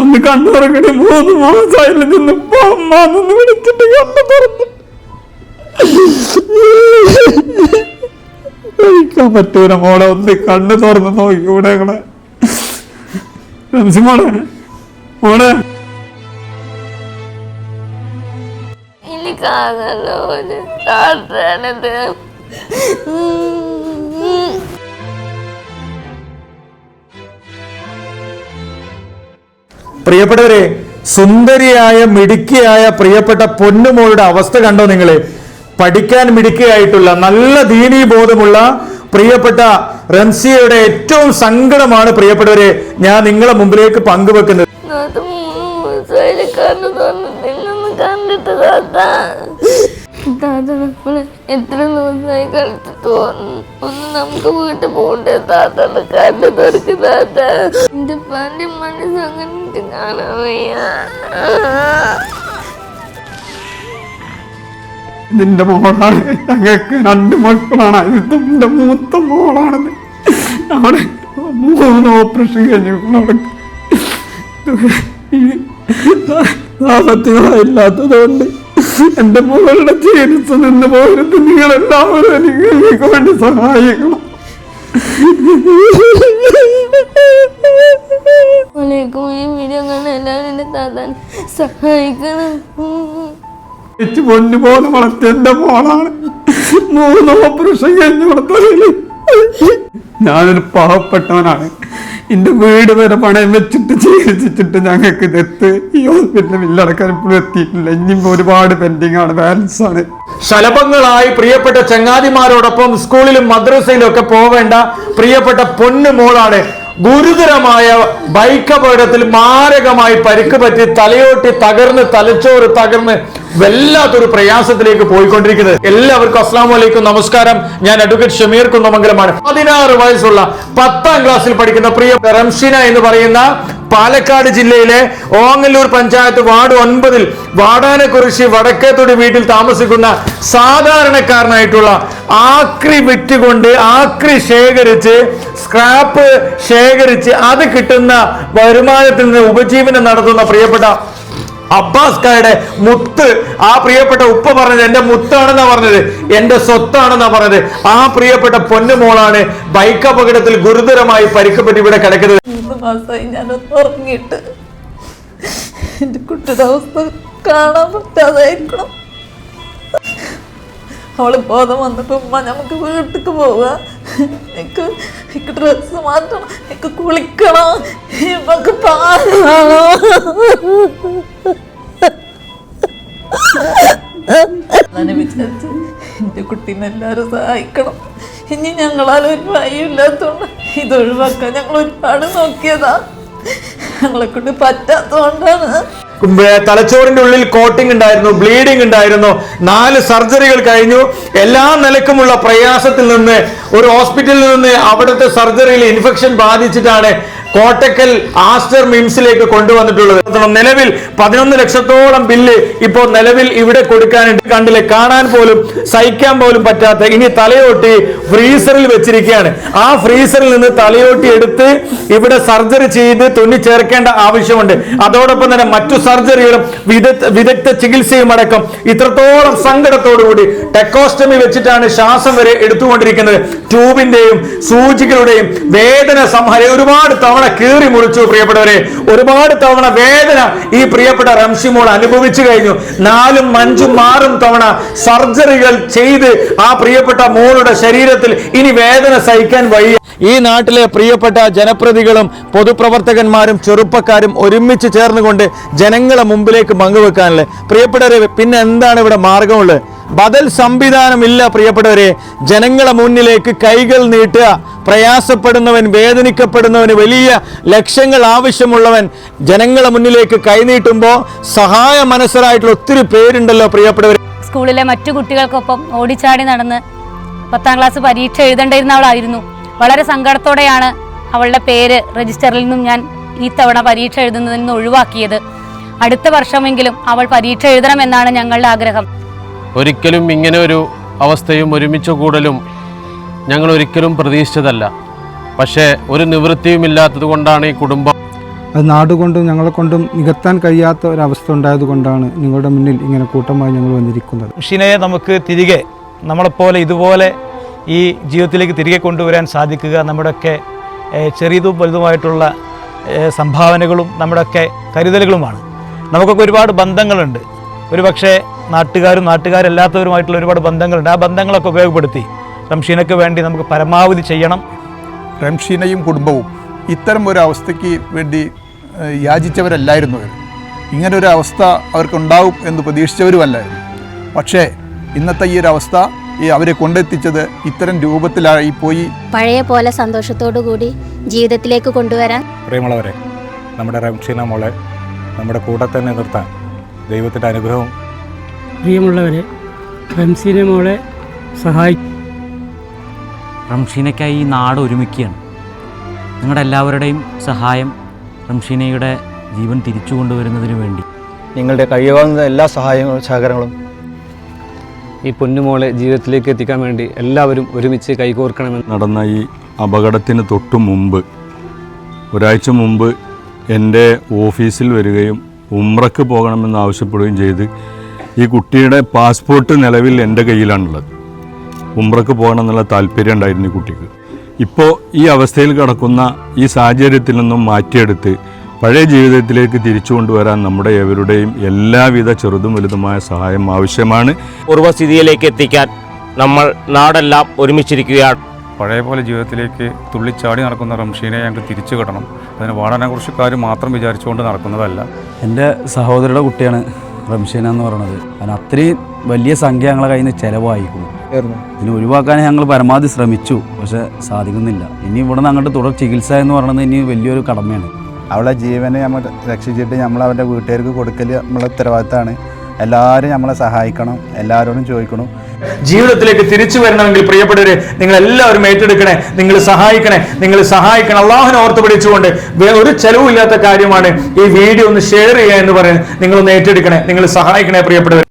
ഒന്ന് കണ്ണു തുറക്കണേ മൂന്ന് മാസമായില്ല നിന്ന് അമ്മാന്ന് വിളിച്ചിട്ട് കണ്ണു തുറന്നു. കഴിക്കാൻ പറ്റൂല മോളെ ഒന്ന് കണ്ണു തുറന്ന് നോക്കിക്കൂടെ ഞങ്ങളെ റംസി മോളെ മോളെ. എനിക്കാകല്ലോ ഒരു പ്രിയപ്പെട്ടവരെ സുന്ദരിയായ മിടുക്കിയായ പ്രിയപ്പെട്ട പൊന്നുമോളുടെ അവസ്ഥ കണ്ടോ നിങ്ങൾ പഠിക്കാൻ മിടുക്കിയായിട്ടുള്ള നല്ല ദീനീ ബോധമുള്ള പ്രിയപ്പെട്ട റംസിയയുടെ ഏറ്റവും സങ്കടമാണ് പ്രിയപ്പെട്ടവരെ ഞാൻ നിങ്ങളെ മുമ്പിലേക്ക് പങ്കുവെക്കുന്നത്. കണ്ടിട്ട് എത്ര ഒന്ന് നമുക്ക് വീട്ടിൽ പോകണ്ടേ താത്ത കണ്ടു തുറക്ക് താത്ത. എന്റെ പന്റെ മനസ്സ് അങ്ങനെ കാണാൻ നിന്റെ മോളാണ് ഞങ്ങൾക്ക് രണ്ട് മക്കളാണ്. ഇത് നിന്റെ മൂത്ത മോളാണെന്ന് അവിടെ മൂന്ന് ഓപ്പറേഷൻ കഴിഞ്ഞു. അവിടെ സാമ്പത്തികമില്ലാത്തത് കൊണ്ട് എന്റെ മകളുടെ ചികിത്സ നിന്ന് പോരുത് നിങ്ങളെല്ലാവരും എനിക്ക് വേണ്ടി സഹായിക്കണം. വലൈക്കും ഈ വീഡിയോ കാണാൻ എല്ലാവരും എന്റെ താത്താൻ സഹായിക്കണം. മോളാണ്. മൂന്ന് ഓപ്പറേഷൻ കഴിഞ്ഞ് കൊടുത്തതിൽ ഞാനൊരു പാവപ്പെട്ടവനാണ്. എന്റെ വീട് വരെ പണയം വെച്ചിട്ട് ചികിത്സിച്ചിട്ട് ഞങ്ങൾക്ക് ഇതെത്ത് ഈ ഹോസ്പിറ്റലിൽ ബില്ലടക്കാൻ ഇപ്പോഴും എത്തിയിട്ടില്ല. ഇനിയും ഒരുപാട് പെൻഡിങ് ആണ് ബാലൻസ് ആണ്. ശലഭങ്ങളായി പ്രിയപ്പെട്ട ചങ്ങാതിമാരോടൊപ്പം സ്കൂളിലും മദ്രസയിലും ഒക്കെ പോവേണ്ട പ്രിയപ്പെട്ട പൊന്നു മോളാണ് ഗുരുതരമായ ബൈക്ക് അപകടത്തിൽ മാരകമായി പരിക്ക് പറ്റി തലയോട്ടി തകർന്ന് തലച്ചോറ് തകർന്ന് വല്ലാത്തൊരു പ്രയാസത്തിലേക്ക് പോയിക്കൊണ്ടിരിക്കുന്നത്. എല്ലാവർക്കും അസ്ലാം വലൈക്കും നമസ്കാരം. ഞാൻ അഡ്വക്കേറ്റ് ഷമീർ കുന്നമംഗലമാണ്. പതിനാറ് വയസ്സുള്ള പത്താം ക്ലാസ്സിൽ പഠിക്കുന്ന പ്രിയ റംഷിന എന്ന് പറയുന്ന പാലക്കാട് ജില്ലയിലെ ഓങ്ങല്ലൂർ പഞ്ചായത്ത് വാർഡ് ഒൻപതിൽ വാടാനക്കുറിശി വടക്കേത്തൊടി വീട്ടിൽ താമസിക്കുന്ന സാധാരണക്കാരനായിട്ടുള്ള ആക്രി വിറ്റുകൊണ്ട് ആക്രി ശേഖരിച്ച് സ്ക്രാപ്പ് ശേഖരിച്ച് അത് കിട്ടുന്ന വരുമാനത്തിൽ നിന്ന് ഉപജീവനം നടത്തുന്ന പ്രിയപ്പെട്ട അബ്ബാസ് കായുടെ മുത്ത്. ആ പ്രിയപ്പെട്ട ഉപ്പ പറഞ്ഞത് എന്റെ മുത്താണെന്നാ പറഞ്ഞത്. എന്റെ സ്വത്താണെന്നാ പറഞ്ഞത്. ആ പ്രിയപ്പെട്ട പൊന്നുമോളാണ് ബൈക്ക് അപകടത്തിൽ ഗുരുതരമായി പരിക്കപ്പെട്ട് ഇവിടെ കിടക്കുന്നത്. മാസമായി കുട്ടിയുടെ അവസ്ഥ കാണാൻ പറ്റാതായിരിക്കണം. അവൾ ബോധം വന്നപ്പോ ഉമ്മ നമുക്ക് വീട്ടിക്ക് പോവുക. എനിക്ക് എനിക്ക് ഡ്രസ്സ് മാറ്റണം. എനിക്ക് കുളിക്കണം. നമുക്ക് ഞാൻ വിചാരിച്ചു കുട്ടീനെ എല്ലാവരും സഹായിക്കണം. ഇനി ഞങ്ങളാൽ ഒരു വഴിയില്ലാത്തതുകൊണ്ട് ഇത് ഒഴിവാക്കാൻ ഞങ്ങൾ ഒരുപാട് നോക്കിയതാ. ഞങ്ങളെ കൊണ്ട് പറ്റാത്തതുകൊണ്ടാണ് ഉം, തലച്ചോറിന്റെ ഉള്ളിൽ കോട്ടിംഗ് ഉണ്ടായിരുന്നു ബ്ലീഡിംഗ് ഉണ്ടായിരുന്നു. നാല് സർജറികൾ കഴിഞ്ഞു. എല്ലാ നിലക്കുമുള്ള പ്രയാസത്തിൽ നിന്ന് ഒരു ഹോസ്പിറ്റലിൽ നിന്ന് അവിടുത്തെ സർജറിയിൽ ഇൻഫെക്ഷൻ ബാധിച്ചിട്ടാണ് കോട്ടക്കൽ ആസ്റ്റർ മിംസിലേക്ക് കൊണ്ടുവന്നിട്ടുള്ളത്. നിലവിൽ പതിനൊന്ന് ലക്ഷത്തോളം ബില്ല് ഇപ്പോൾ നിലവിൽ ഇവിടെ കൊടുക്കാനുണ്ട്. കണ്ടില്ലേ കാണാൻ പോലും സഹിക്കാൻ പോലും പറ്റാത്ത ഇനി തലയോട്ടി ഫ്രീസറിൽ വെച്ചിരിക്കുകയാണ്. ആ ഫ്രീസറിൽ നിന്ന് തലയോട്ടി എടുത്ത് ഇവിടെ സർജറി ചെയ്ത് തുന്നി ചേർക്കേണ്ട ആവശ്യമുണ്ട്. അതോടൊപ്പം തന്നെ മറ്റു സർജറികളും വിദഗ്ധ ചികിത്സയും അടക്കം ഇത്രത്തോളം സങ്കടത്തോടുകൂടി ടെക്കോസ്റ്റമി വെച്ചിട്ടാണ് ശ്വാസം വരെ എടുത്തുകൊണ്ടിരിക്കുന്നത്. ട്യൂബിന്റെയും സൂചികളുടെയും വേദന സംഹാരം. ഒരുപാട് തവണ കീറി മുറിച്ചു പ്രിയപ്പെട്ടവരെ. ഒരുപാട് തവണ വേദന ഈ പ്രിയപ്പെട്ട റംഷിമോൾ അനുഭവിച്ചു കഴിഞ്ഞു. നാലും അഞ്ചും ആറും തവണ സർജറികൾ ചെയ്ത് ആ പ്രിയപ്പെട്ട മോളുടെ ശരീരത്തിൽ ഇനി വേദന സഹിക്കാൻ വയ്യ. ഈ നാട്ടിലെ പ്രിയപ്പെട്ട ജനപ്രതികളും പൊതുപ്രവർത്തകന്മാരും ചെറുപ്പക്കാരും ഒരുമിച്ച് ചേർന്നുകൊണ്ട് ജനങ്ങളെ മുമ്പിലേക്ക് പങ്കുവെക്കാനല്ലേ? പ്രിയപ്പെട്ടവരെ പിന്നെ എന്താണ് ഇവിടെ മാർഗമുള്ളത്? ബദൽ സംവിധാനമില്ല പ്രിയപ്പെട്ടവരെ. ജനങ്ങളെ മുന്നിലേക്ക് കൈകൾ നീട്ടുക പ്രയാസപ്പെടുന്നവൻ വേദനിക്കപ്പെടുന്നവന് വലിയ ലക്ഷ്യങ്ങൾ ആവശ്യമുള്ളവൻ ജനങ്ങളെ മുന്നിലേക്ക് കൈനീട്ടുമ്പോൾ സഹായ മനസ്സരായിട്ടുള്ള ഒത്തിരി പേരുണ്ടല്ലോ പ്രിയപ്പെട്ടവർ സ്കൂളിലെ മറ്റു കുട്ടികൾക്കൊപ്പം ഓടിച്ചാടി നടന്ന് പത്താം ക്ലാസ് പരീക്ഷ എഴുതേണ്ടിയിരുന്ന അവളായിരുന്നു വളരെ സങ്കടത്തോടെയാണ് അവളുടെ പേര് രജിസ്റ്ററിൽ നിന്നും ഞാൻ ഈ തവണ പരീക്ഷ എഴുതുന്നതിൽ നിന്ന് ഒഴിവാക്കിയത്. അടുത്ത വർഷമെങ്കിലും അവൾ പരീക്ഷ എഴുതണമെന്നാണ് ഞങ്ങളുടെ ആഗ്രഹം. ഒരിക്കലും ഇങ്ങനെ ഒരു അവസ്ഥയും ഒരുമിച്ച് കൂടലും ഞങ്ങൾ ഒരിക്കലും പ്രതീക്ഷിച്ചതല്ല. പക്ഷേ ഒരു നിവൃത്തിയും ഇല്ലാത്തത് കൊണ്ടാണ് ഈ കുടുംബം അത് നാടുകൊണ്ടും ഞങ്ങളെ കൊണ്ടും നികത്താൻ കഴിയാത്ത ഒരവസ്ഥ ഉണ്ടായതുകൊണ്ടാണ് നിങ്ങളുടെ മുന്നിൽ ഇങ്ങനെ കൂട്ടമായി ഞങ്ങൾ വന്നിരിക്കുന്നത്. ഷിനയെ നമുക്ക് തിരികെ നമ്മളെപ്പോലെ ഇതുപോലെ ഈ ജീവിതത്തിലേക്ക് തിരികെ കൊണ്ടുവരാൻ സാധിക്കുക നമ്മുടെയൊക്കെ ചെറിയതും വലുതുമായിട്ടുള്ള സംഭാവനകളും നമ്മുടെയൊക്കെ കരുതലുകളുമാണ്. നമുക്കൊക്കെ ഒരുപാട് ബന്ധങ്ങളുണ്ട്. ഒരുപക്ഷെ നാട്ടുകാരും നാട്ടുകാരല്ലാത്തവരുമായിട്ടുള്ള ഒരുപാട് ബന്ധങ്ങളുണ്ട്. ആ ബന്ധങ്ങളൊക്കെ ഉപയോഗപ്പെടുത്തി റംഷീനയ്ക്ക് വേണ്ടി നമുക്ക് പരമാവധി ചെയ്യണം. റംഷീനയും കുടുംബവും ഇത്തരം ഒരു അവസ്ഥയ്ക്ക് വേണ്ടി യാചിച്ചവരല്ലായിരുന്നു അവർ. ഇങ്ങനെ ഒരു അവസ്ഥ അവർക്കുണ്ടാവും എന്ന് പ്രതീക്ഷിച്ചവരുമല്ലായിരുന്നു. പക്ഷേ ഇന്നത്തെ ഈ ഒരു അവസ്ഥ ഈ അവരെ കൊണ്ടെത്തിച്ചത് ഇത്തരം രൂപത്തിലായി പോയി. പഴയ പോലെ സന്തോഷത്തോടു കൂടി ജീവിതത്തിലേക്ക് കൊണ്ടുവരാൻ. പ്രിയമുള്ളവരെ നമ്മുടെ റംഷീന മോളെ നമ്മുടെ കൂടെ തന്നെ നിർത്താൻ ദൈവത്തിന്റെ അനുഗ്രഹവും പ്രിയമുള്ളവരെ റംസീനെ മോളെ സഹായി റംഷീനയ്ക്കായി ഈ നാട് ഒരുമിക്കുകയാണ്. നിങ്ങളുടെ എല്ലാവരുടെയും സഹായം റംഷീനയുടെ ജീവൻ തിരിച്ചു കൊണ്ടുവരുന്നതിന് വേണ്ടി. നിങ്ങളുടെ കഴിയാവുന്ന എല്ലാ സഹായങ്ങളും സഹകരണങ്ങളും ഈ പൊന്നുമോളെ ജീവിതത്തിലേക്ക് എത്തിക്കാൻ വേണ്ടി എല്ലാവരും ഒരുമിച്ച് കൈകോർക്കണമെന്ന് നടന്ന ഈ അപകടത്തിന് തൊട്ടു മുമ്പ് ഒരാഴ്ച മുമ്പ് എന്റെ ഓഫീസിൽ വരികയും ഉമ്രക്ക് പോകണമെന്ന് ആവശ്യപ്പെടുകയും ചെയ്ത് ഈ കുട്ടിയുടെ പാസ്പോർട്ട് നിലവിൽ എന്റെ കയ്യിലാണുള്ളത്. ഉമ്രക്ക് പോകണം എന്നുള്ള താല്പര്യം ഉണ്ടായിരുന്നു ഈ കുട്ടിക്ക്. ഇപ്പോൾ ഈ അവസ്ഥയിൽ കിടക്കുന്ന ഈ സാഹചര്യത്തിൽ നിന്നും മാറ്റിയെടുത്ത് പഴയ ജീവിതത്തിലേക്ക് തിരിച്ചു കൊണ്ടുവരാൻ നമ്മുടെ എവരുടെയും എല്ലാവിധ ചെറുതും വലുതുമായ സഹായം ആവശ്യമാണ്. പൂർവസ്ഥിതിയിലേക്ക് എത്തിക്കാൻ നമ്മൾ നാടെല്ലാം ഒരുമിച്ചിരിക്കുകയാണ്. പഴയ പോലെ ജീവിതത്തിലേക്ക് തുള്ളിച്ചാടി നടക്കുന്ന റംഷീനെ ഞങ്ങൾക്ക് തിരിച്ചു കിട്ടണം. അതിന് വളരെ കുറച്ച് കാര്യം മാത്രം വിചാരിച്ചുകൊണ്ട് നടക്കുന്നതല്ല. എന്റെ സഹോദരിയുടെ കുട്ടിയാണ്. റംഷീന എന്ന് പറയുന്നത് കാരണം അത്രയും വലിയ സംഖ്യ ഞങ്ങളെ കയ്യിൽ നിന്ന് ചിലവായിക്കുന്നു ഇതിന് ഒഴിവാക്കാൻ ഞങ്ങൾ പരമാവധി ശ്രമിച്ചു പക്ഷെ സാധിക്കുന്നില്ല. ഇനി ഇവിടെ നിന്ന് അങ്ങോട്ട് തുടർ ചികിത്സ എന്ന് പറയുന്നത് ഇനി വലിയൊരു കടമയാണ്. അവളെ ജീവനെ നമ്മൾ രക്ഷിച്ചിട്ട് നമ്മൾ അവന്റെ വീട്ടുകാർക്ക് കൊടുക്കൽ നമ്മളെ ഉത്തരവാദിത്തമാണ് എല്ലാവരും നമ്മളെ സഹായിക്കണം എല്ലാവരോടും ചോദിക്കണം. ജീവിതത്തിലേക്ക് തിരിച്ചു വരണമെങ്കിൽ പ്രിയപ്പെട്ടവരെ നിങ്ങൾ എല്ലാവരും ഏറ്റെടുക്കണേ നിങ്ങൾ സഹായിക്കണേ നിങ്ങൾ സഹായിക്കണം. അള്ളാഹുനെ ഓർത്ത് പിടിച്ചുകൊണ്ട് ഒരു ചെലവില്ലാത്ത കാര്യമാണ് ഈ വീഡിയോ ഒന്ന് ഷെയർ ചെയ്യുക എന്ന് പറയുന്നത്. നിങ്ങളൊന്ന് ഏറ്റെടുക്കണേ നിങ്ങൾ സഹായിക്കണേ പ്രിയപ്പെട്ടവർ